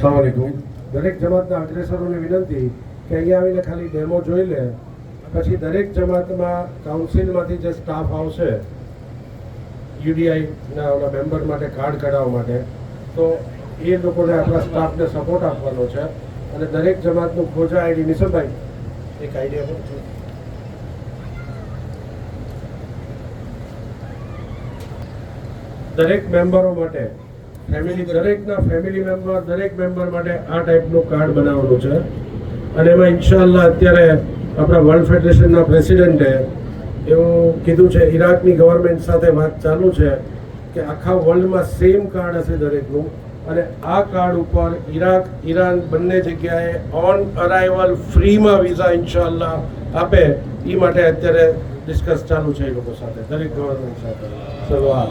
સલામવાલેકુમ દરેક જમાતના અગ્રેસરોને વિનંતી કે અહીંયા આવીને ખાલી ડેમો જોઈ લે, પછી દરેક જમાતમાં કાઉન્સિલમાંથી જે સ્ટાફ આવશે યુડીઆઈના ઓલા મેમ્બર માટે કાર્ડ કઢાવવા માટે, તો એ લોકોને આપણા સ્ટાફને સપોર્ટ આપવાનો છે. અને દરેક જમાતનું ખોજા આઈડી નિશલભાઈ એક આઈડિયા પણ દરેક મેમ્બરો માટે ફેમિલી દરેકના ફેમિલી મેમ્બર, દરેક મેમ્બર માટે આ ટાઈપનું કાર્ડ બનાવવાનું છે. અને એમાં ઇન્શાઅલ્લાહ અત્યારે આપણા વર્લ્ડ ફેડરેશનના પ્રેસિડેન્ટે એવું કીધું છે, ઈરાકની ગવર્મેન્ટ સાથે વાત ચાલુ છે કે આખા વર્લ્ડમાં સેમ કાર્ડ હશે દરેકનું. અને આ કાર્ડ ઉપર ઈરાક, ઈરાન બંને જગ્યાએ ઓન અરાઇવલ ફ્રીમાં વિઝા ઇન્શાઅલ્લાહ આપે. એ માટે અત્યારે ડિસ્કસ ચાલુ છે એ લોકો સાથે, દરેક ગવર્મેન્ટ સાથે. સલવાર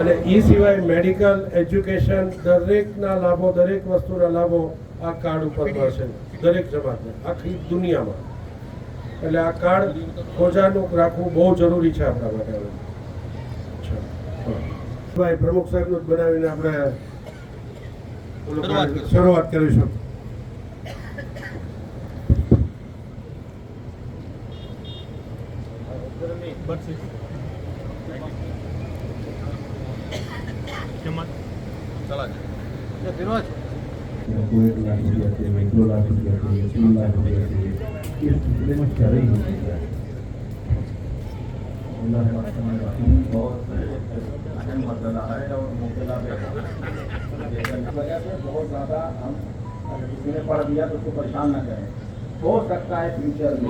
અને એ સિવાય મેડિકલ એજ્યુકેશન દરેકના લાભો દરેક વસ્તુના લાભો આ કાર્ડ ઉપર મળશે. દરેક જમાતને આખી દુનિયામાં. એટલે આ કાર્ડ ખોજાનું રાખવું બહુ જરૂરી છે આપણા માટે હવે. ભાઈ પ્રમુખ સાહેબનું જ બનાવીને આપણે શરૂઆત કરીશું. बहुत बहुत ज़्यादा हम किसी ने पढ़ दिया तो उसको परेशान ना करें। हो सकता है फ्यूचर में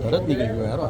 પરત નીકળી ગયો યાર